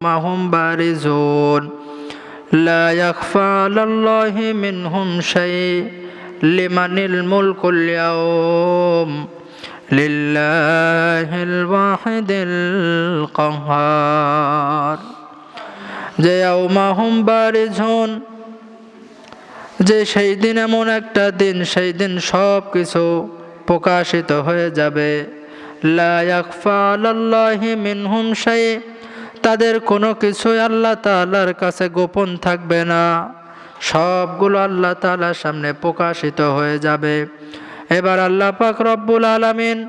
ما هم بارزون لا يخفى على الله منهم شيء لمن الملك اليوم لله الواحد القهار যে ইয়াউমাহুম বারিজুন যে সেই দিন এমন একটা দিন সেই দিন সব কিছু প্রকাশিত হয়ে যাবে লা ইয়াখফা আলাল্লাহি মিনহুম শাই তাদের কোনো কিছুই আল্লাহ তাআলার কাছে গোপন থাকবে না। সবগুলো আল্লাহ তাআলার সামনে প্রকাশিত হয়ে যাবে। এবার আল্লাহ পাক রব্বুল আলামিন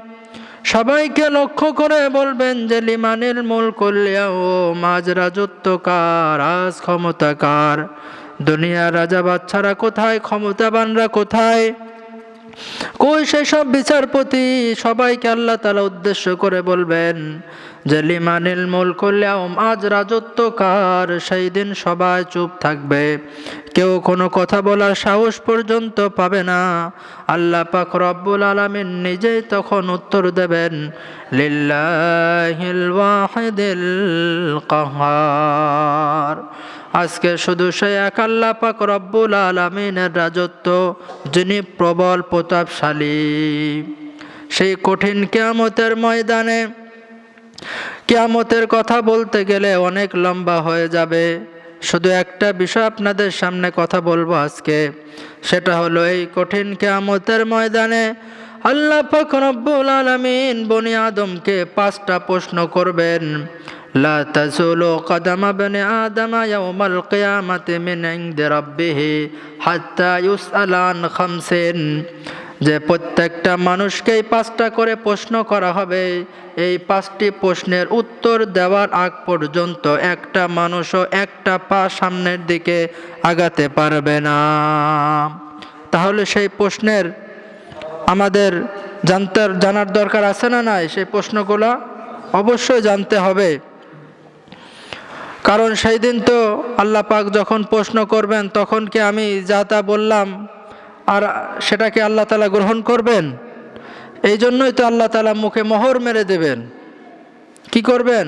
সবাইকে লক্ষ্য করে বলবেন যে, লিমানিল মূল কল্যা ও মাঝ রাজত্ব কার, আজ ক্ষমতা কার? দুনিয়ার রাজা বাচ্চারা কোথায়, ক্ষমতাবানরা কোথায়? কই সেসব বিচারপতি? সবাইকে আল্লাহ তালা উদ্দেশ্য করে বলবেন, যে লিমানিল মুল কল্যাম আজ রাজত্ব কার? সেই দিন সবাই চুপ থাকবে। কেউ কোনো কথা বলার সাহস পর্যন্ত পাবে না। আল্লাহ পাক রব্বুল আলমিন নিজেই তখন উত্তর দেবেন, লিল্লাহিল ওয়াহিদিল কাহার। আজকে শুধু সে এক আল্লাহ পাক রব্বুল আলমিনের রাজত্ব, যিনি প্রবল প্রতাপশালী। সেই কঠিন কেয়ামতের ময়দানে কেয়ামতের কথা বলতে গেলে অনেক লম্বা হয়ে যাবে। শুধু একটা বিষয় আপনাদের সামনে কথা বলব আজকে, সেটা হলো এই কঠিন কেয়ামতের ময়দানে আল্লাহ পাক রব্বুল আলামিন বনি আদমকে পাঁচটা প্রশ্ন করবেন। তাজুলু কদমা বনি আদম ইয়াউমাল কিয়ামাতি মিন ইনদি রাব্বিহি হাত্তা ইউসআলা আন খামসিন যে প্রত্যেকটা মানুষকেই পাঁচটা করে প্রশ্ন করা হবে। এই পাঁচটি প্রশ্নের উত্তর দেওয়ার আগ পর্যন্ত একটা মানুষও একটা পা সামনের দিকে আগাতে পারবে না। তাহলে সেই প্রশ্নের আমাদের জানতে জানার দরকার আছে না নাই? সেই প্রশ্নগুলো অবশ্যই জানতে হবে। কারণ সেই দিন তো আল্লাহ পাক যখন প্রশ্ন করবেন, তখন কি আমি যা তা বললাম আর সেটাকে আল্লাহ তালা গ্রহণ করবেন? এই জন্যই তো আল্লাহ তালা মুখে মোহর মেরে দেবেন। কি করবেন?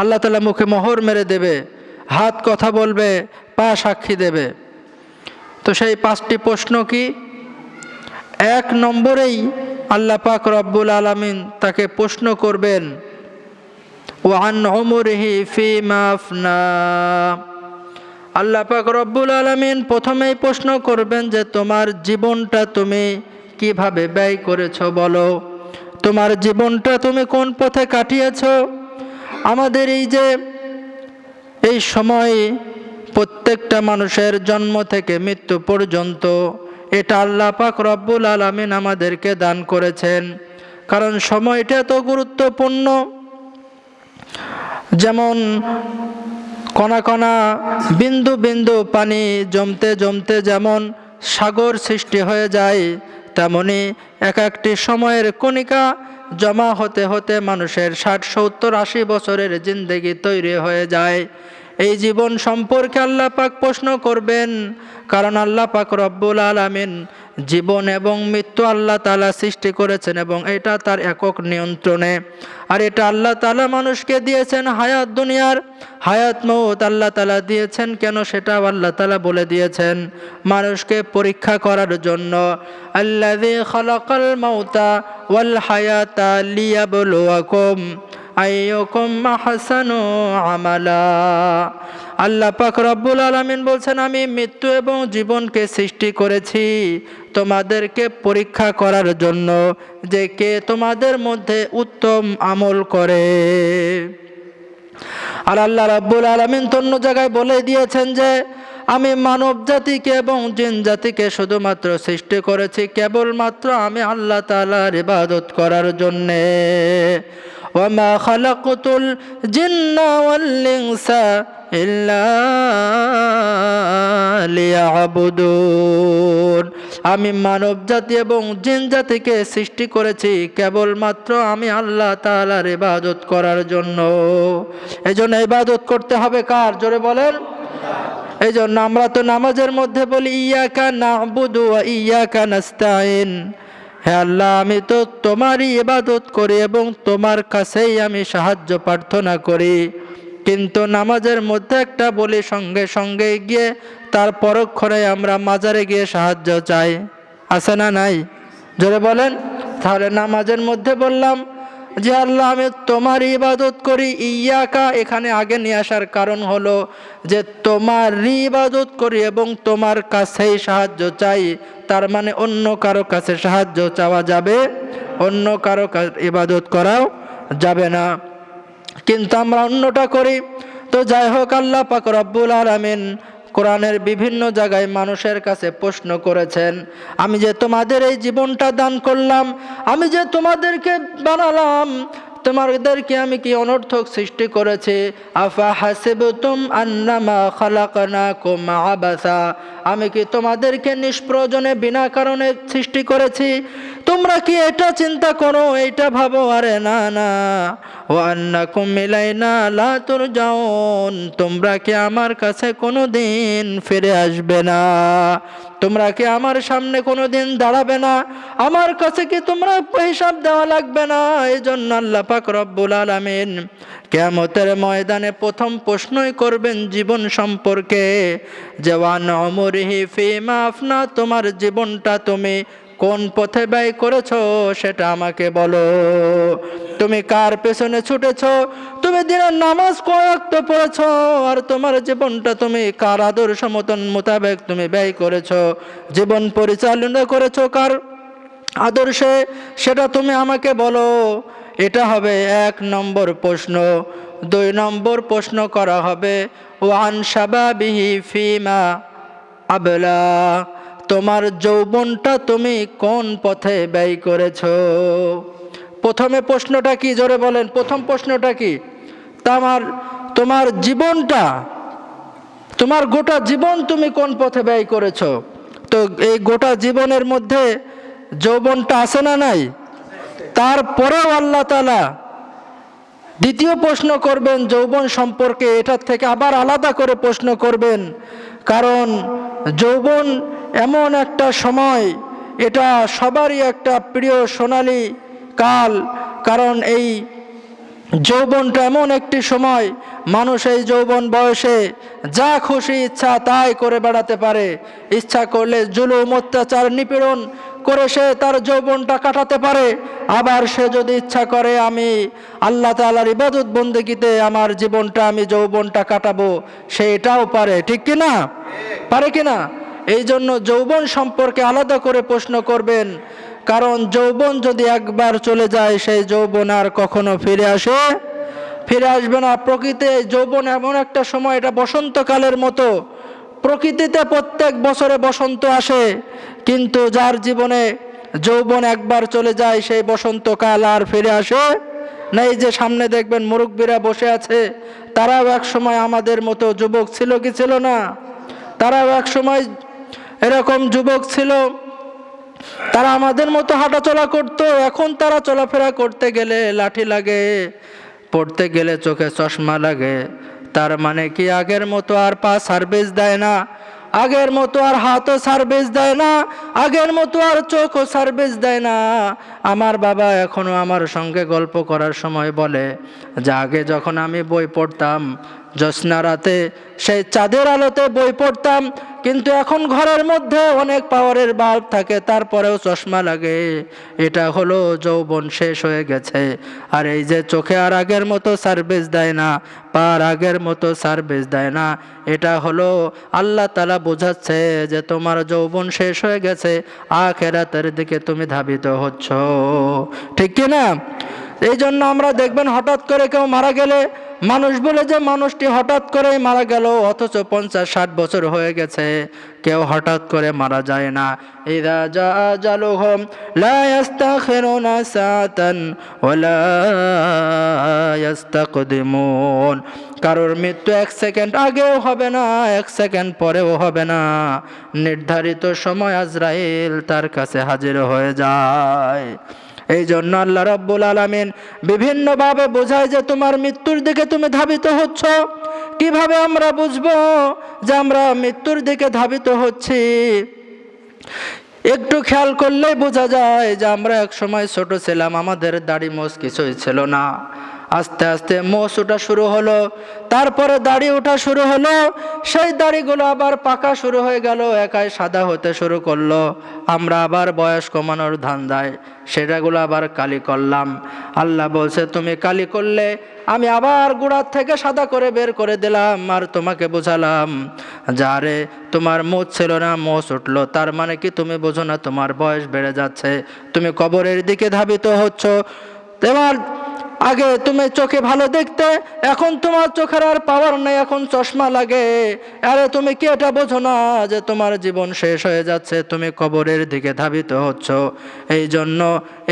আল্লাহ তালা মুখে মোহর মেরে দেবে, হাত কথা বলবে, পা সাক্ষী দেবে। তো সেই পাঁচটি প্রশ্ন কি? এক নম্বরেই আল্লাহ পাক রব্বুল আলমিন তাকে প্রশ্ন করবেন ওয়ান অমরিহি ফি মাফনা আল্লাহ পাক রব্বুল আলমিন প্রথমেই প্রশ্ন করবেন যে, তোমার জীবনটা তুমি কীভাবে ব্যয় করেছ বলো? তোমার জীবনটা তুমি কোন পথে কাটিয়েছ? আমাদের এই যে, এই সময় প্রত্যেকটা মানুষের জন্ম থেকে মৃত্যু পর্যন্ত এটা আল্লাহ পাক রব্বুল আলমিন আমাদেরকে দান করেছেন। কারণ সময়টা এত গুরুত্বপূর্ণ। যেমন কণা কণা, বিন্দু বিন্দু পানি জমতে জমতে যেমন সাগর সৃষ্টি হয়ে যায়, তেমনি এক একটি সময়ের কণিকা জমা হতে হতে মানুষের ষাট, সত্তর, আশি বছরের জিন্দগি তৈরি হয়ে যায়। এই জীবন সম্পর্কে আল্লাহ পাক প্রশ্ন করবেন, কারণ আল্লাহ পাক রব্বুল আলামিন জীবন এবং মৃত্যু আল্লাহ তালা সৃষ্টি করেছেন এবং এটা তার একক নিয়ন্ত্রণে। আর এটা আল্লাহ তালা মানুষকে দিয়েছেন হায়াত দুনিয়ার। হায়াত মৌত আল্লাহ তালা দিয়েছেন, কেন সেটাও আল্লাহ তালা বলে দিয়েছেন মানুষকে পরীক্ষা করার জন্য। আল্লাহ খলকল ওয়াল আমালা। আল্লাহ পাক রব্বুল আলামিন বলছেন, আমি মৃত্যু এবং জীবনকে সৃষ্টি করেছি। তোমাদেরকে পরীক্ষা করার জন্য যে কে তোমাদের মধ্যে উত্তম আমল করে। আর আল্লাহ রাব্বুল আলামিন অন্য জায়গায় বলে দিয়েছেন যে, আমি মানব জাতিকে এবং জিন জাতিকে শুধুমাত্র সৃষ্টি করেছি কেবলমাত্র আমি আল্লাহ তালার ইবাদত করার জন্যে। ওমা খালাকুতুল জিন্না ওয়াল ইনসা ইল্লা লিয়াবুদুন। আমি মানব জাতি এবং জিন জাতিকে সৃষ্টি করেছি কেবলমাত্র আমি আল্লাহ তাআলার ইবাদত করার জন্য। এই জন্য ইবাদত করতে হবে কার? জোরে বলেন। এই জন্য আমরা তো নামাজের মধ্যে বলি, ইয়াকা নাবুদু ইয়াকা নাস্তাইন হে আল্লাহ, আমি তো তোমারই ইবাদত করি এবং তোমার কাছেই আমি সাহায্য প্রার্থনা করি। কিন্তু নামাজের মধ্যে একটা বলি সঙ্গে সঙ্গে গিয়ে তার পরক্ষণে আমরা মাজারে গিয়ে সাহায্য চাই। আছে না নাই? জোরে বলেন। তাহলে নামাজের মধ্যে বললাম যে, আল্লাহ, আমি তোমার ইবাদত করি। ইয়াকা, এখানে আগে নিয়ে আসার কারণ হলো যে, তোমার ইবাদত করি এবং তোমার কাছেই সাহায্য চাই। তার মানে অন্য কারও কাছে সাহায্য চাওয়া যাবে, অন্য কারও ইবাদত করাও যাবে না। কিন্তু আমরা অন্যটা করি। তো যাই হোক, আল্লাহ পাক রব্বুল আলমিন কোরআনের বিভিন্ন জায়গায় মানুষের কাছে প্রশ্ন করেছেন, আমি যে তোমাদের এই জীবনটা দান করলাম, আমি যে তোমাদেরকে বানালাম তোমাদেরকে আমি কি অনর্থক সৃষ্টি করেছি? আফা হাসিবতুম আন্নামা খালাকনাকুম আবাসা। আমি কি তোমাদেরকে নিষ্প্রয়োজনে বিনা কারণে সৃষ্টি করেছি? তোমরা কি এটা চিন্তা করো, এইটা ভাবো? আরে না না। ও আন্নাকুম মিলাইনা লা তুরজাউন। তোমরা কি আমার কাছে কোনো দিন ফিরে আসবে না? তোমরা কি আমার সামনে কোনো দিন দাঁড়াবে না? আমার কাছে কি তোমরা হিসাব দেওয়া লাগবে না? এই জন্য আল্লাহ পাক রব্বুল আলামিন কেয়ামতের ময়দানে প্রথম প্রশ্নই করবেন জীবন সম্পর্কে। জওয়ান অমরিহি ফিমা আফনা, তোমার জীবনটা তুমি কোন পথে ব্যয় করেছ সেটা আমাকে বলো। তুমি কার পেছনে ছুটেছ? তুমি দিনের নামাজ কয়েক পড়েছ? আর তোমার জীবনটা তুমি কার আদর্শ মতন মোতাবেক তুমি ব্যয় করেছ? জীবন পরিচালনা করেছ কার আদর্শে? সেটা তুমি আমাকে বলো। এটা হবে এক নম্বর প্রশ্ন। দুই নম্বর প্রশ্ন করা হবে, ওয়ান সাবাবিহি ফিমা আবলা। তোমার যৌবনটা তুমি কোন পথে ব্যয় করেছ? প্রথমে প্রশ্নটা কি? জোরে বলেন। প্রথম প্রশ্নটা কি? তোমার তোমার জীবনটা, তোমার গোটা জীবন তুমি কোন পথে ব্যয় করেছ? তো এই গোটা জীবনের মধ্যে যৌবনটা আছে না নাই? তারপরেও আল্লাহ তালা দ্বিতীয় প্রশ্ন করবেন যৌবন সম্পর্কে। এটার থেকে আবার আলাদা করে প্রশ্ন করবেন। কারণ যৌবন এমন একটা সময়, এটা সবারই একটা প্রিয় সোনালী কাল, কারণ এই যৌবনটা এমন একটি সময়, মানুষ এই যৌবন বয়সে যা খুশি ইচ্ছা তাই করে বেড়াতে পারে। ইচ্ছা করলে জুলুম, অত্যাচার, নিপীড়ন করে সে তার যৌবনটা কাটাতে পারে। আবার সে যদি ইচ্ছা করে, আমি আল্লাহ তালার ইবাদত বন্দেগিতে আমার জীবনটা, আমি যৌবনটা কাটাবো সে এটাও পারে। ঠিক কি না পারে কি না এই জন্য যৌবন সম্পর্কে আলাদা করে প্রশ্ন করবেন, কারণ যৌবন যদি একবার চলে যায়, সেই যৌবন আর কখনো ফিরে আসে, ফিরে আসবে না। প্রকৃতি যৌবন এমন একটা সময়, এটা বসন্তকালের মতো। প্রকৃতিতে প্রত্যেক বছরে বসন্ত আসে, কিন্তু যার জীবনে যৌবন একবার চলে যায়, সেই বসন্তকাল আর ফিরে আসে না এই যে সামনে দেখবেন মুরব্বীরা বসে আছে, তারাও এক সময় আমাদের মতো যুবক ছিল কি ছিল না? তারাও এক সময় এরকম যুবক ছিল। তারা আমাদের মতো হাঁটাচলা করতো। এখন তারা চলাফেরা করতে গেলে লাঠি লাগে, পড়তে গেলে চোখে চশমা লাগে। তার মানে কি আগের মতো আর পা সার্ভিস দেয় না? আগের মতো আর হাতও সার্ভিস দেয় না? আগের মতো আর চোখও সার্ভিস দেয় না? আমার বাবা এখনও আমার সঙ্গে গল্প করার সময় বলে যে, আগে যখন আমি বই পড়তাম জ্যোৎস্না রাতে সেই চাঁদের আলোতে বই পড়তাম, কিন্তু এখন ঘরের মধ্যে অনেক পাওয়ারের বাল্ব থাকে, তারপরেও চশমা লাগে। এটা হলো যৌবন শেষ হয়ে গেছে। আর এই যে চোখে আর আগের মতো সার্ভিস দেয় না পার আগের মতো সার্ভিস দেয় না, এটা হলো আল্লাহ তালা বোঝাচ্ছে যে তোমার যৌবন শেষ হয়ে গেছে, আখেরাতের দিকে তুমি ধাবিত হচ্ছ। ঠিক কি না? এই জন্য আমরা দেখবেন হঠাৎ করে কেউ মারা গেলে মানুষ বলে যে মানুষটি হঠাৎ করে মারা গেল, অথচ পঞ্চাশ ষাট বছর হয়ে গেছে, কেউ হঠাৎ করে মারা যায় না। ইদা জা জালুহুম লা ইয়াস্তাখিরুনা সাআতান ওয়ালা ইয়াস্তাকদিমুন। কারোর মৃত্যু এক সেকেন্ড আগেও হবে না, এক সেকেন্ড পরেও হবে না। নির্ধারিত সময় আজরাইল তার কাছে হাজির হয়ে যায়। এই জন্য আল্লাহ রাব্বুল আলমিন বিভিন্নভাবে বোঝায় যে তোমার মৃত্যুর দিকে তুমি ধাবিত হচ্ছ। কীভাবে আমরা বুঝব যে আমরা মৃত্যুর দিকে ধাবিত হচ্ছি? একটু খেয়াল করলেই বোঝা যায় যে আমরা এক সময় ছোট ছিলাম, আমাদের দাড়ি মোজ কিছুই ছিল না। আস্তে আস্তে মোষ ওঠা শুরু হলো। তারপরে দাড়ি ওঠা শুরু হলো। সেই দাড়িগুলো আবার পাকা শুরু হয়ে গেল, একাই সাদা হতে শুরু করল। আমরা আবার বয়স কমানোর ধান্দায়, সেটাগুলো আবার কালি করলাম। আল্লাহ বলছে, তুমি কালি করলে আমি আবার গুড়ার থেকে সাদা করে বের করে দিলাম আর তোমাকে বোঝালাম। যারে তোমার মোচ ছিল না মোচ উঠল। তার মানে কি তুমি বোঝো না, তোমার বয়স বেড়ে যাচ্ছে। তুমি কবরের দিকে ধাবিত হচ্ছ। তোমার আগে তুমি চোখে ভালো দেখতে, এখন তোমার চোখের আর পাওয়ার নেই, এখন চশমা লাগে। আরে তুমি কি এটা বোঝো না যে তোমার জীবন শেষ হয়ে যাচ্ছে, তুমি কবরের দিকে ধাবিত হচ্ছ। এই জন্য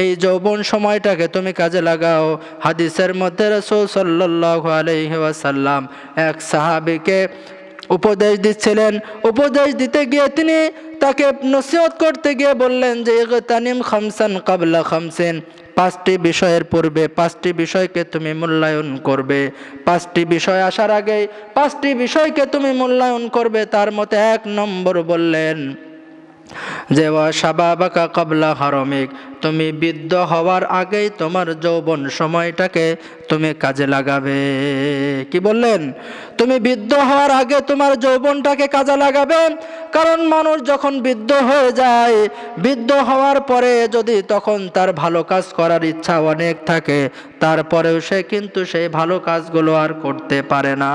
এই যৌবন সময়টাকে তুমি কাজে লাগাও। হাদিসের মধ্যে রসুল সাল্লাহ আলহি ওয়াসাল্লাম এক সাহাবিকে উপদেশ দিচ্ছিলেন। উপদেশ দিতে গিয়ে তিনি তাকে নসিহত করতে গিয়ে বললেন যে তানিম খামসান কাবলা খামসিন। পাঁচটি বিষয়ের পূর্বে পাঁচটি বিষয়কে তুমি মূল্যায়ন করবে। পাঁচটি বিষয় আসার আগেই পাঁচটি বিষয়কে তুমি মূল্যায়ন করবে, তার মতে এক নম্বর বললেন যে সাবাবাকা কবলা হারমিক, তুমি বৃদ্ধ হওয়ার আগেই তোমার যৌবন সময়টাকে তুমি কাজে লাগাবে। কি বললেন? তুমি বৃদ্ধ হওয়ার আগে তোমার যৌবনটাকে কাজে লাগাবে। কারণ মানুষ যখন বৃদ্ধ হয়ে যায়, বৃদ্ধ হওয়ার পরে যদি তখন তার ভালো কাজ করার ইচ্ছা অনেক থাকে, তারপরেও সে কিন্তু সেই ভালো কাজগুলো আর করতে পারে না।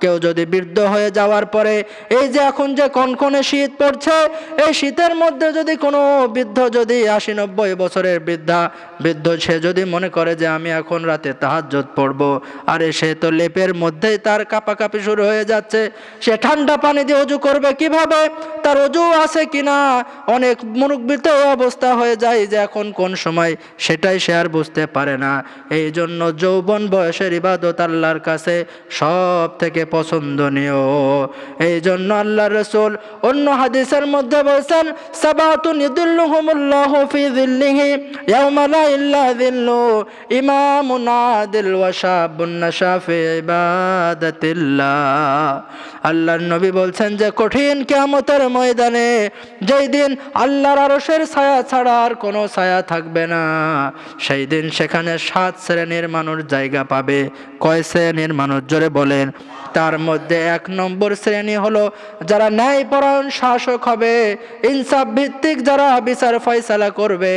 কেউ যদি বৃদ্ধ হয়ে যাওয়ার পরে, এই যে এখন যে কনকনে শীত পড়ছে, এই শীতের মধ্যে যদি কোনো বৃদ্ধ যদি আশি নব্বই বছরের বৃদ্ধা, বৃদ্ধ সে যদি মনে করে যে আমি এখন রাতে তাহাজ্জত পড়ব, আরে সে তো লেপের মধ্যেই তার কাপাকাপি শুরু হয়ে যাচ্ছে, সে ঠান্ডা পানি দিয়ে অজু করবে কীভাবে? তার অজু আছে কিনা? অনেক মুরব্বিত অবস্থা হয়ে যায় যে এখন কোন সময়, সেটাই সে আর বুঝতে পারে না। এই জন্য যৌবন বয়সের ইবাদত আল্লাহর কাছে সব থেকে পছন্দনীয়। এই জন্য আল্লাহ রসুল অন্য হাদিসের মধ্যে বলছেন ইবাদাতিল্লাহ। আল্লাহর নবী বলছেন যে, কঠিন ময়দানে যেই দিন আল্লাহর আরশের ছায়া ছাড়া আর কোনো ছায়া থাকবে না, সেই দিন সেখানে সাত শ্রেণির মানুষ জায়গা পাবে। কয় শ্রেণির মানুষ? জোরে বলেন। তার মধ্যে এক নম্বর শ্রেণি হলো যারা ন্যায়পরায়ণ শাসক হবে, ইনসাফ ভিত্তিক যারা বিচার ফয়সালা করবে,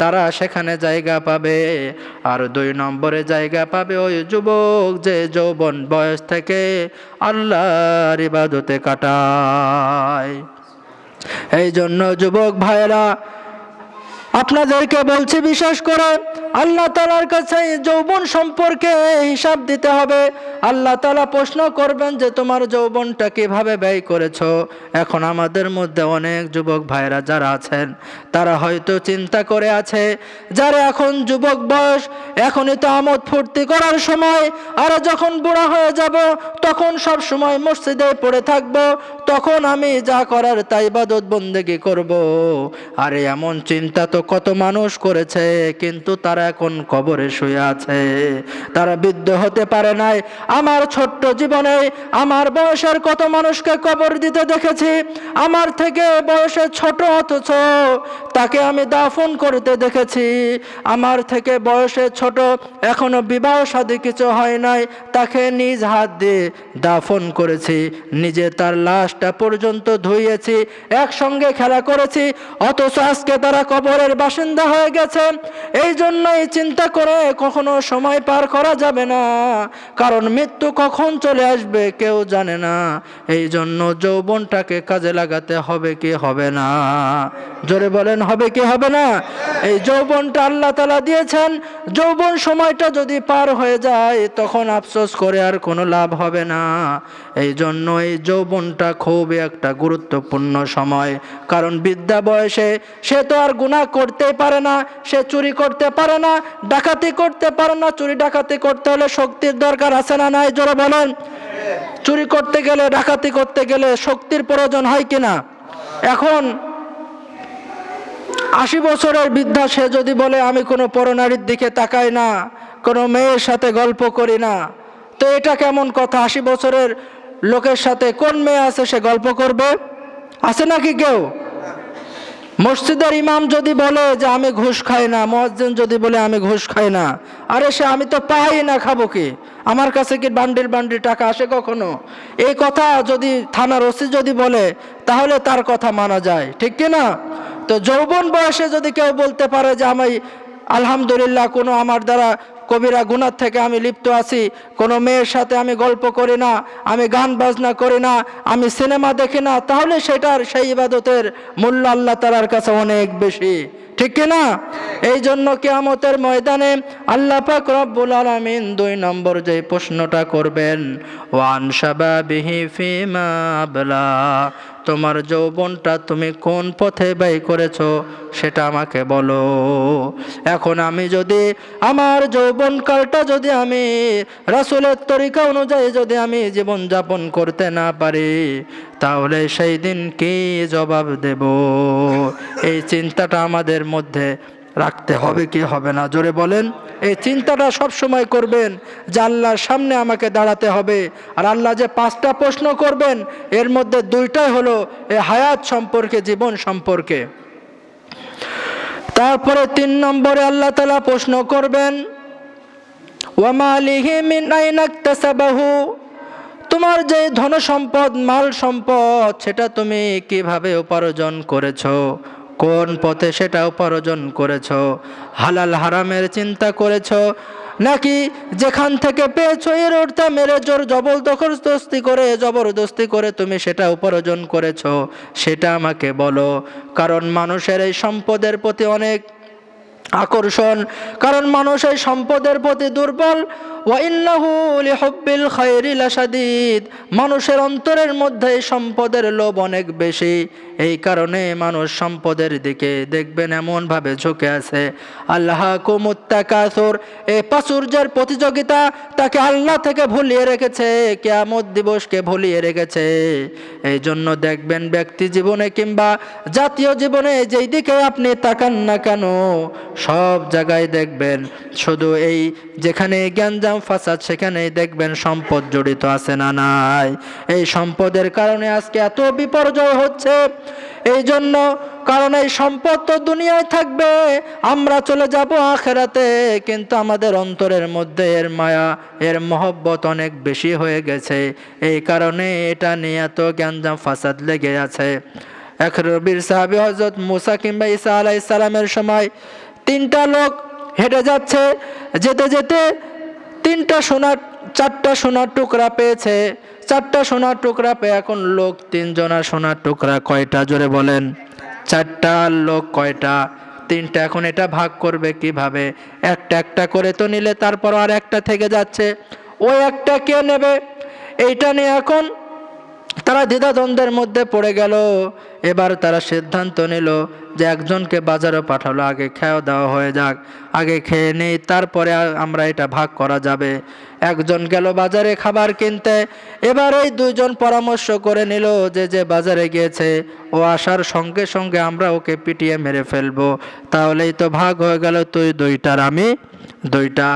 তারা সেখানে জায়গা পাবে। আর দুই নম্বরে জায়গা পাবে ওই যুবক যে যৌবন বয়স থেকে আল্লাহর ইবাদতে কাটায়। এই জন্য যুবক ভাইরা আপনাদেরকে বলছি বিশেষ করে আল্লাহ তালার কাছে যৌবন সম্পর্কে হিসাব দিতে হবে। আল্লাহ তালা প্রশ্ন করবেন যে, তোমার যৌবনটা কীভাবে ব্যয় করেছ? এখন আমাদের মধ্যে অনেক যুবক ভাইরা যারা আছেন, তারা হয়তো চিন্তা করে আছে, যারা এখন যুবক বয়স, এখনই তো আমোদ ফুর্তি করার সময়, আর যখন বুড়া হয়ে যাব, তখন সব সময় মসজিদে পড়ে থাকব, তখন আমি যা করার তাই বাদত বন্দেগি করব। আরে, এমন চিন্তা তো কত মানুষ করেছে, কিন্তু তারা এখন কবরে শুয়ে আছে? তারা বৃদ্ধ হতে পারে নাই। আমার ছোট্ট জীবনে আমার বয়সের কত মানুষকে কবর দিতে দেখেছি। আমার থেকে বয়সে ছোট অথচ তাকে আমি দাফন করতে দেখেছি। আমার থেকে বয়সে ছোট, এখনও বিবাহ শাদী কিছু হয় নাই। তাকে নিজ হাত দিয়ে দাফন করেছি। নিজে তার লাশটা পর্যন্ত ধুইয়েছি একসঙ্গে খেলা করেছি। অথচ আজকে তারা কবরের বাসিন্দা হয়ে গেছে। এই জন্যই চিন্তা করে কখনো সময় পার করা যাবে না। কারণ মৃত্যু কখন চলে আসবে কেউ জানে না। এই জন্য যৌবনটাকে কাজে লাগাতে হবে কি হবে না। জোরে বলেন, হবে কি হবে না? এই যৌবনটা আল্লাহ তালা দিয়েছেন। যৌবন সময়টা যদি পার হয়ে যায়, তখন আফসোস করে আর কোনো লাভ হবে না। এই জন্য এই যৌবনটা খুবই একটা গুরুত্বপূর্ণ সময়। কারণ বিদ্যা বয়সে সে তো আর গুণা করতেই পারে না, সে চুরি করতে পারে না, ডাকাতি করতে পারে না, চুরি ডাকাতি করতে হলে শক্তির দরকার আছে না নাই? জোরে বলেন। চুরি করতে গেলে, ডাকাতি করতে গেলে শক্তির প্রয়োজন হয় কিনা এখন আশি বছরের বৃদ্ধা, সে যদি বলে, আমি কোনো পরনারীর দিকে তাকাই না, কোনো মেয়ের সাথে গল্প করি না, তো এটা কেমন কথা? আশি বছরের লোকের সাথে কোন মেয়ে আছে সে গল্প করবে? আছে নাকি কেউ? মসজিদের ইমাম যদি বলে যে আমি ঘুষ খাই না মহাজন যদি বলে আমি ঘুষ খাই না, আরে সে আমি তো পাই না, খাব কি? আমার কাছে কি বান্ডিল বান্ডিল টাকা আসে কখনো? এই কথা যদি থানার ওসি যদি বলে, তাহলে তার কথা মানা যায়, ঠিক না? তো যৌবন বয়সে যদি কেউ বলতে পারে যে আমি আলহামদুলিল্লাহ কোনো আমার দ্বারা কবিরা গুণার থেকে আমি লিপ্ত আছি। কোনো মেয়ের সাথে আমি গল্প করি না, আমি গান বাজনা করি না, আমি সিনেমা দেখি না, তাহলে সেটার সেই ইবাদতের মূল্য আল্লাহ তালার কাছে অনেক বেশি। ঠিক কি না? এই জন্য কেয়ামতের ময়দানে আল্লাহ পাক রব্বুল আলামিন দুই নম্বর যে প্রশ্নটা করবেন, ওয়ান শাবাবিহি ফিমা আবলা তোমার যৌবনটা তুমি কোন পথে ব্যয় করেছ সেটা আমাকে বলো এখন আমি যদি আমার যৌবনকালটা যদি আমি রাসুলের তরিকা অনুযায়ী যদি আমি জীবন যাপন করতে না পারি, তাহলে সেই দিন কি জবাব দেব? এই চিন্তাটা আমাদের মধ্যে রাখতে হবে কি হবে না? জোরে বলেন, এই চিন্তাটা সব সময় করবেন, যে আল্লাহর সামনে আমাকে দাঁড়াতে হবে। আর আল্লাহ যে পাঁচটা প্রশ্ন করবেন, এর মধ্যে দুইটাই হলো এই হায়াত সম্পর্কে, জীবন সম্পর্কে। তারপরে তিন নম্বরে আল্লাহ তালা প্রশ্ন করবেন তোমার যে ধন সম্পদ মাল সম্পদ, সেটা তুমি কীভাবে উপার্জন করেছ? কোন পথে সেটা উপার্জন করেছ? হালাল হারামের চিন্তা করেছ? নাকি যেখান থেকে পেয়েছ এর অর্থ মেরে জোর জবরদস্তি করে জবরদস্তি করে তুমি সেটা উপার্জন করেছ? সেটা আমাকে বলো। কারণ মানুষের এই সম্পদের প্রতি অনেক আকর্ষণ। কারণ মানুষ এই সম্পদের প্রতি দুর্বল। মানুষের অন্তরের মধ্যে এই সম্পদের লোভ অনেক বেশি। এই কারণে মানুষ সম্পদের দিকে দেখবেন এমনভাবে ঝুঁকে আছে। আল্লাহ কুমুত্তাকাসুর এই প্রাচুর্যের প্রতিযোগিতা তাকে আল্লাহ থেকে ভুলিয়ে রেখেছে, কেয়ামত দিবসকে ভুলিয়ে রেখেছে। এই জন্য দেখবেন ব্যক্তি জীবনে কিংবা জাতীয় জীবনে যেই দিকে আপনি তাকান না কেন, সব জায়গায় দেখবেন শুধু এই যেখানে জ্ঞানজাম ফাসাদ, সেখানেই দেখবেন সম্পদ জড়িত আছে না নাই। এই সম্পদের কারণে আজকে এত বিপর্যয় হচ্ছে এই জন্য কারণ এই সম্পদ তো দুনিয়ায় থাকবে, আমরা চলে যাব আখেরাতে, কিন্তু আমাদের অন্তরের মধ্যে এর মায়া, এর মহব্বত অনেক বেশি হয়ে গেছে। এই কারণে এটা নিয়ে এত জ্ঞানজাম ফাসাদ লেগে আছে। এক রবির সাহাবি হজরত মুসা কিংবা ইসা আলাই সালামের সময় তিনটা লোক হেঁটে যাচ্ছে, যেতে যেতে তিনটা সোনার, চারটা সোনার টুকরা পেয়েছে। চারটা সোনার টুকরা পেয়ে এখন লোক তিনজনা সোনার টুকরা কয়টা? জোরে বলেন। চারটা লোক কয়টা? তিনটা। এখন এটা ভাগ করবে কীভাবে? একটা একটা করে তো নিলে তারপর আর একটা থেকে যাচ্ছে। ওই একটা কে নেবে? এইটা নিয়ে এখন তারা দ্বিধাদ্বন্দ্বের মধ্যে পড়ে গেল। এবার তারা সিদ্ধান্ত নিল যে একজনকে বাজারে পাঠালো। আগে খেয়ে দেওয়া হয়ে যাক, আগে খেয়ে নেই, তারপরে আমরা এটা ভাগ করা যাবে। একজন গেল বাজারে খাবার কিনতে। এবার এই দুইজন পরামর্শ করে নিল যে যে বাজারে গিয়েছে, ও আসার সঙ্গে সঙ্গে আমরা ওকে পিটিয়ে মেরে ফেলব। তাহলেই তো ভাগ হয়ে গেল, তুই দুইটার, আমি দুইটা।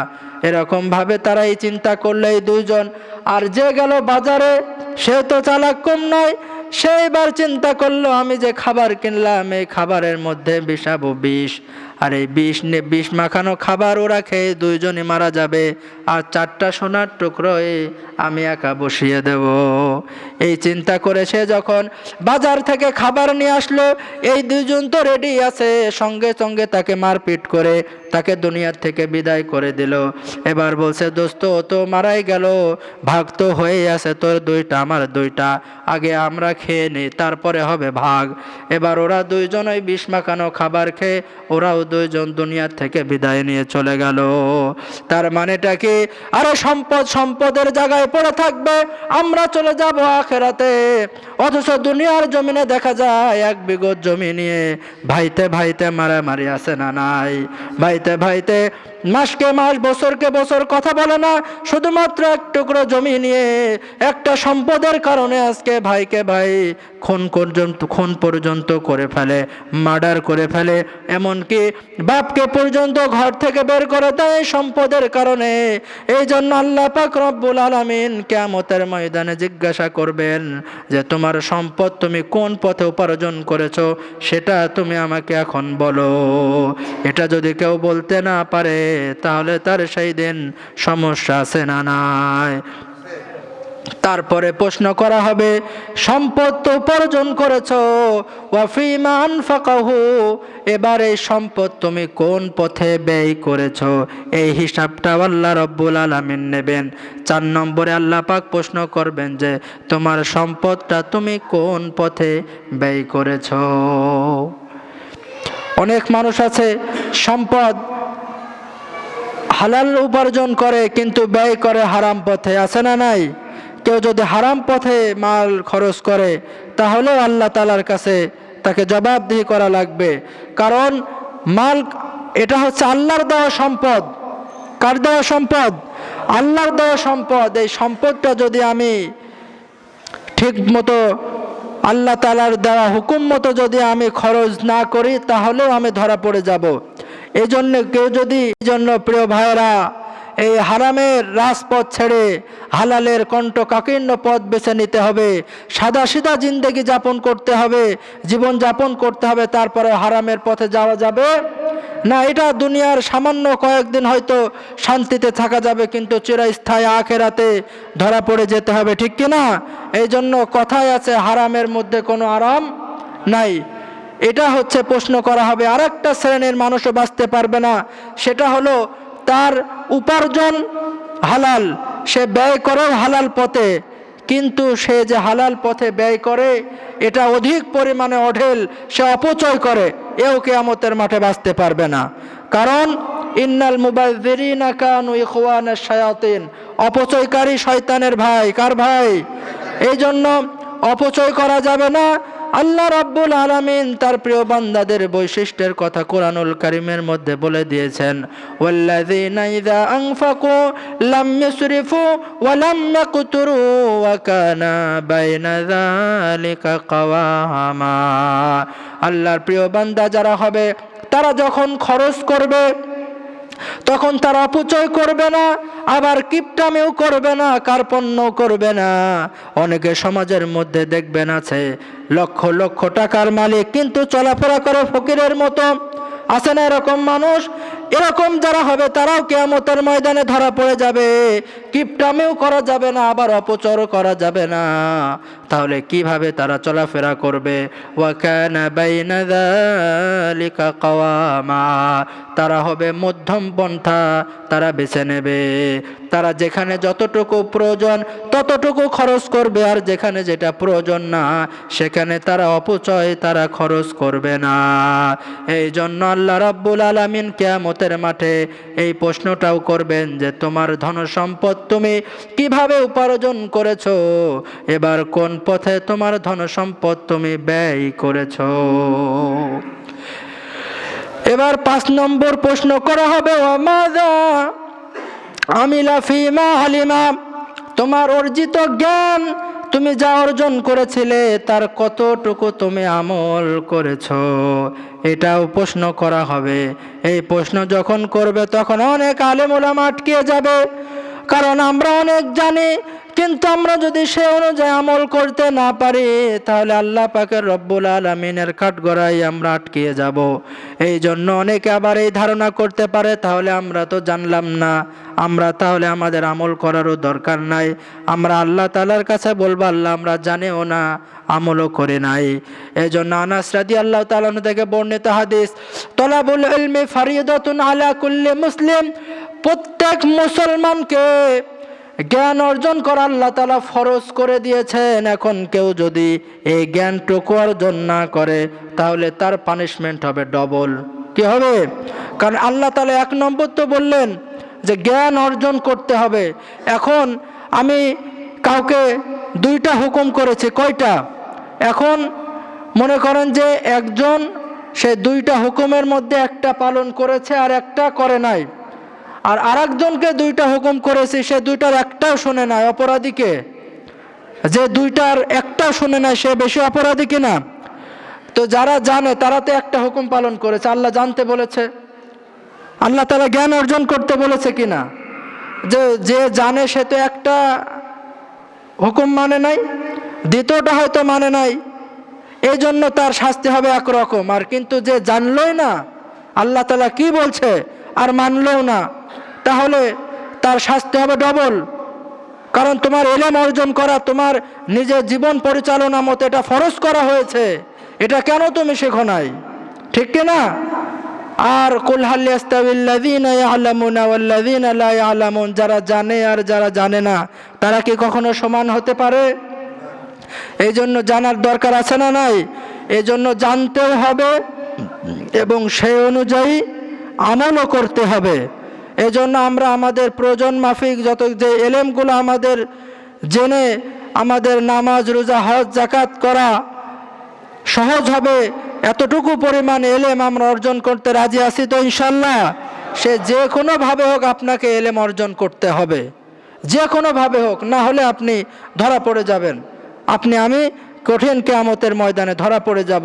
এরকম ভাবে তারা এই চিন্তা করলে এই দুইজন। আর যে গেল বাজারে, সে তো চালাক কম নয় সেইবার চিন্তা করল, আমি যে খাবার কিনলাম, এই খাবারের মধ্যে বিষাবো বিষ। আর এই বিষ বিষ মাখানো খাবার ওরা খেয়ে দুইজনই মারা যাবে। আর চারটা সোনার টুকরো এই আমি একা বসিয়ে দেব। এই চিন্তা করে সে যখন বাজার থেকে খাবার নিয়ে আসলো, এই দুইজন তো রেডি আছে, সঙ্গে সঙ্গে তাকে মারপিট করে তাকে দুনিয়ার থেকে বিদায় করে দিল। এবার বলছে, দোস্ত তো মারাই গেল। ভাগ তো হয়েই আছে, তোর দুইটা, আমার দুইটা। আগে আমরা খেয়ে নিই তারপরে হবে ভাগ। এবার ওরা দুইজন ওই বিষ মাখানো খাবার খেয়ে, ওরাও দুইজন দুনিয়ার থেকে বিদায় নিয়ে চলে গেল। তার মানেটা কি? আরে সম্পদ সম্পদের জায়গায় পড়ে থাকবে, আমরা চলে যাব আখেরাতে। অথচ দুনিয়ার জমিনে দেখা যায়, এক বিগত জমি নিয়ে ভাইতে ভাইতে মারামারি আছে না নাই। ভাইতে ভাইতে মাসকে মাস, বছরকে বছর কথা বলে না, শুধুমাত্র এক টুকরো জমি নিয়ে, একটা সম্পদের কারণে আজকে ভাইকে ভাই খুন পর্যন্ত খুন পর্যন্ত করে ফেলে, মার্ডার করে ফেলে, এমনকি বাপকে পর্যন্ত ঘর থেকে বের করে দেয় সম্পদের কারণে। এই জন্য আল্লাহ পাক রব্বুল আলমিন কেয়ামতের ময়দানে জিজ্ঞাসা করবেন যে, তোমার সম্পদ তুমি কোন পথে উপার্জন করেছ? সেটা তুমি আমাকে এখন বলো। এটা যদি কেউ বলতে না পারে তাহলে তার সেই দিন সমস্যা আছে না নাই? তারপরে প্রশ্ন করা হবে, সম্পদ তো উপার্জন করেছ ওয়াফিমান ফাকাহু এবার এই সম্পদ তুমি কোন পথে ব্যয় করেছ? এই হিসাবটা আল্লাহ রব্বুল আলমিন নেবেন। চার নম্বরে আল্লাহ পাক প্রশ্ন করবেন যে, তোমার সম্পদটা তুমি কোন পথে ব্যয় করেছ? অনেক মানুষ আছে, সম্পদ হালাল উপার্জন করে কিন্তু ব্যয় করে হারাম পথে, আছে না নাই? কেউ যদি হারাম পথে মাল খরচ করে তাহলেও আল্লাহ তালার কাছে তাকে জবাবদিহি করা লাগবে। কারণ মাল, এটা হচ্ছে আল্লাহর দেওয়া সম্পদ। কার দেওয়া সম্পদ? আল্লাহর দেওয়া সম্পদ। এই সম্পদটা যদি আমি ঠিক মতো আল্লাহ তালার দেওয়া হুকুম মতো যদি আমি খরচ না করি, তাহলেও আমি ধরা পড়ে যাব। এই জন্য কেউ যদি এই জন্য প্রিয় ভাইয়েরা, এই হারামের রাজপথ ছেড়ে হালালের কণ্ঠ কাকীর্ণ পথ বেছে নিতে হবে। সাদা সিধা জিন্দেগি যাপন করতে হবে, জীবন যাপন করতে হবে, তারপরে হারামের পথে যাওয়া যাবে। না, এটা দুনিয়ার সামান্য কয়েকদিন হয়তো শান্তিতে থাকা যাবে, কিন্তু চিরস্থায়ী আখেরাতে ধরা পড়ে যেতে হবে, ঠিক কি না এই জন্য কথায় আছে, হারামের মধ্যে কোনো আরাম নাই। এটা হচ্ছে প্রশ্ন করা হবে আর একটা শ্রেণির মানুষও বাঁচতে পারবে না। সেটা হলো, তার উপার্জন হালাল, সে ব্যয় করেও হালাল পথে, কিন্তু সে যে হালাল পথে ব্যয় করে, এটা অধিক পরিমাণে অঢেল, সে অপচয় করে, এও কেয়ামতের মাঠে বাঁচতে পারবে না। কারণ, ইন্নাল শায়াতিন, অপচয়কারী শয়তানের ভাই, কার ভাই? এই জন্য অপচয় করা যাবে না আল্লাহ রাব্বুল আলামিন তার প্রিয় বান্দাদের বৈশিষ্ট্যের কথা কোরআনুল কারিমের মধ্যে বলে দিয়েছেন, ওয়াল্লাযীনা ইযা আনফাকু লাম ইসরিফু ওয়া লাম ইয়াকতুরু ওয়া কানা বাইনা যালিকা কাওয়ামা আল্লাহর প্রিয় বান্দা যারা হবে, তারা যখন খরচ করবে তখন তারা অপচয় করবে না, আবার কিপটামেও করবে না কার্পণ্য করবে না। অনেকে সমাজের মধ্যে দেখবেন আছে, লক্ষ লক্ষ টাকার মালিক কিন্তু চলাফেরা করে ফকিরের মতো। আছে না এরকম মানুষ? এরকম যারা হবে, তারাও কেয়ামতের ময়দানে ধরা পড়ে যাবে। কিপটামেও করা যাবে না, আবার অপচরও করা যাবে না। তাহলে কীভাবে তারা চলাফেরা করবে? তারা হবে মধ্যম পন্থা, তারা বেছে নেবে। তারা যেখানে যতটুকু প্রয়োজন, ততটুকু খরচ করবে, আর যেখানে যেটা প্রয়োজন না, সেখানে তারা অপচয়, তারা খরচ করবে না। এই জন্য আল্লাহ রাব্বুল আলামিন কিয়ামতের মাঠে এই প্রশ্নটাও করবেন যে তোমার ধন সম্পদ তুমি কীভাবে উপার্জন করেছ? এবার কোন পথে তোমার ধন সম্পদ তুমি ব্যয় করেছ? এবার পাঁচ নম্বর প্রশ্ন করা হবে তোমার অর্জিত জ্ঞান তুমি যা অর্জন করেছিলে তার কতটুকু তুমি আমল করেছ? এটাও প্রশ্ন করা হবে। এই প্রশ্ন যখন করবে তখন অনেক আলেমুলাম আটকে যাবে। কারণ আমরা অনেক জানি কিন্তু আমরা যদি সে অনুযায়ী আমল করতে না পারি, তাহলে আল্লাহ পাকের রব্বুল আলমিনের কাঠগড়াই আমরা আটকিয়ে যাব। এই জন্য অনেকে আবার এই ধারণা করতে পারে, তাহলে আমরা তো জানলাম না। আমরা তাহলে আমাদের আমল করারও দরকার নাই। আমরা আল্লাহ তালার কাছে বলব, আল্লাহ আমরা জানিও না, আমলও করে নাই। এই জন্য আনাস রাদি আল্লাহ তালন থেকে বর্ণিত হাদিস, তলাবুল ইলমি ফারিদাতুন আলা কুল্লি মুসলিম, প্রত্যেক মুসলমানকে জ্ঞান অর্জন করা আল্লাহ তালা ফরজ করে দিয়েছেন। এখন কেউ যদি এই জ্ঞানটুকু অর্জন না করে, তাহলে তার পানিশমেন্ট হবে ডবল কি হবে? কারণ আল্লাহ তালা এক নম্বর তো বললেন যে জ্ঞান অর্জন করতে হবে। এখন আমি কাউকে দুইটা হুকুম করেছি, কয়টা? এখন মনে করেন যে একজন সে দুইটা হুকুমের মধ্যে একটা পালন করেছে আর একটা করে নাই। আর আরেকজনকে দুইটা হুকুম করেছি, সে দুইটার একটাও শুনে নাই অপরাধীকে যে দুইটার একটাও শুনে নাই, সে বেশি অপরাধী কিনা তো যারা জানে, তারা তো একটা হুকুম পালন করেছে, আল্লাহ জানতে বলেছে। আল্লাহ তারা জ্ঞান অর্জন করতে বলেছে কিনা যে যে জানে, সে তো একটা হুকুম মানে নাই, দ্বিতীয়টা হয়তো মানে নাই এই জন্য তার শাস্তি হবে একরকম। আর কিন্তু যে জানলই না, আল্লাহ তালা কি বলছে? আর মানলেও না। তাহলে তার শাস্তি হবে ডবল। কারণ তোমার এলেম অর্জন করা, তোমার নিজের জীবন পরিচালনা মতো এটা ফরজ করা হয়েছে। এটা কেন তুমি শেখো নাই? ঠিক কি না? আর কুলহাল্লাদিন যারা জানে আর যারা জানে না, তারা কি কখনো সমান হতে পারে? এই জন্য জানার দরকার আছে না নাই? এই জন্য জানতেও হবে এবং সেই অনুযায়ী আমলও করতে হবে। এই জন্য আমরা আমাদের প্রয়োজন মাফিক যত যে এলেমগুলো আমাদের জেনে আমাদের নামাজ, রোজা, হজ জাকাত করা সহজ হবে, এতটুকু পরিমাণ এলেম আমরা অর্জন করতে রাজি আছি তো ইনশাল্লাহ সে যে কোনোভাবে হোক আপনাকে এলেম অর্জন করতে হবে। যে কোনোভাবে হোক, না হলে আপনি ধরা পড়ে যাবেন। আপনি, আমি কঠিন কেয়ামতের ময়দানে ধরা পড়ে যাব।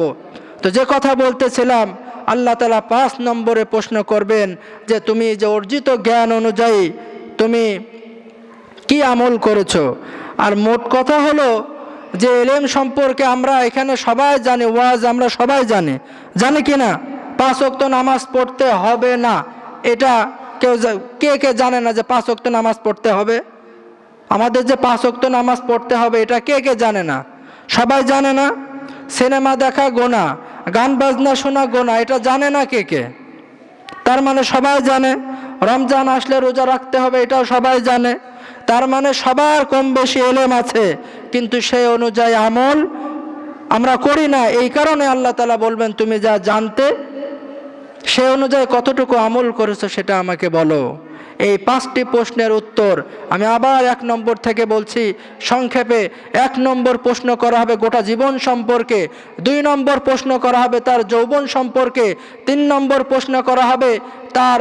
তো যে কথা বলতেছিলাম আল্লাহ তালা পাঁচ নম্বরে প্রশ্ন করবেন যে তুমি যে অর্জিত জ্ঞান অনুযায়ী তুমি কি আমল করেছ? আর মোট কথা হলো যে এলেম সম্পর্কে আমরা এখানে সবাই জানি, ওয়াজ আমরা সবাই জানি। জানি কি না? পাঁচ অক্ত নামাজ পড়তে হবে না? এটা কেউ কে কে জানে না যে পাঁচ অক্ত নামাজ পড়তে হবে? আমাদের যে পাঁচ অক্ত নামাজ পড়তে হবে, এটা কে কে জানে না? সবাই জানে না? সিনেমা দেখা গোনা। গান বাজনা শোনা গোনা এটা জানে না কে কে? তার মানে সবাই জানে, রমজান আসলে রোজা রাখতে হবে, এটাও সবাই জানে। তার মানে সবার কম বেশি এলেম আছে, কিন্তু সেই অনুযায়ী আমল আমরা করি না। এই কারণে আল্লাহ তালা বলবেন, তুমি যা জানতে সে অনুযায়ী কতটুকু আমল করেছ সেটা আমাকে বলো। এই পাঁচটি প্রশ্নের উত্তর আমি আবার এক নম্বর থেকে বলছি, সংক্ষেপে এক নম্বর প্রশ্ন করা হবে গোটা জীবন সম্পর্কে, দুই নম্বর প্রশ্ন করা হবে তার যৌবন সম্পর্কে, তিন নম্বর প্রশ্ন করা হবে তার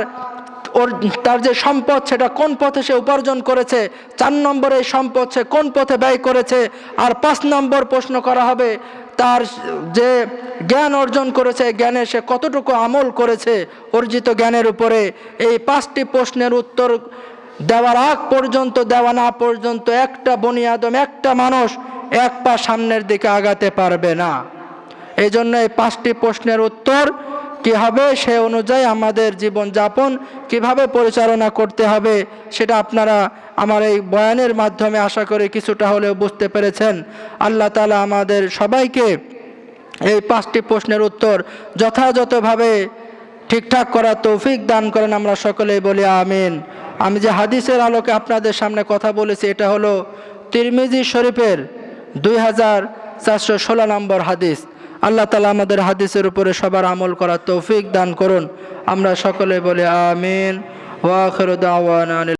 ওর, তার যে সম্পদ সেটা কোন পথে সে উপার্জন করেছে, চার নম্বরে সম্পদ সে কোন পথে ব্যয় করেছে, আর পাঁচ নম্বর প্রশ্ন করা হবে তার যে জ্ঞান অর্জন করেছে, জ্ঞানে সে কতটুকু আমল করেছে, অর্জিত জ্ঞানের উপরে এই পাঁচটি প্রশ্নের উত্তর দেওয়ার আগ পর্যন্ত, দেওয়া না পর্যন্ত একটা বনি আদম, একটা মানুষ এক পা সামনের দিকে আগাতে পারবে না। এই জন্য এই পাঁচটি প্রশ্নের উত্তর কি হবে? সে অনুযায়ী আমাদের জীবনযাপন কীভাবে পরিচালনা করতে হবে সেটা আপনারা আমার এই বয়ানের মাধ্যমে আশা করে কিছুটা হলেও বুঝতে পেরেছেন। আল্লাহ তালা আমাদের সবাইকে এই পাঁচটি প্রশ্নের উত্তর যথাযথভাবে ঠিকঠাক করার তৌফিক দান করেন, আমরা সকলেই বলি আমিন। আমি যে হাদিসের আলোকে আপনাদের সামনে কথা বলেছি, এটা হলো তিরমিজি শরীফের দুই হাজার চারশো ষোলো নম্বর হাদিস। আল্লাহ তালা আমাদের হাদিসের উপরে সবার আমল করার তৌফিক দান করুন। আমরা সকলে বলে আমিন। ওয়াখর দাওয়ান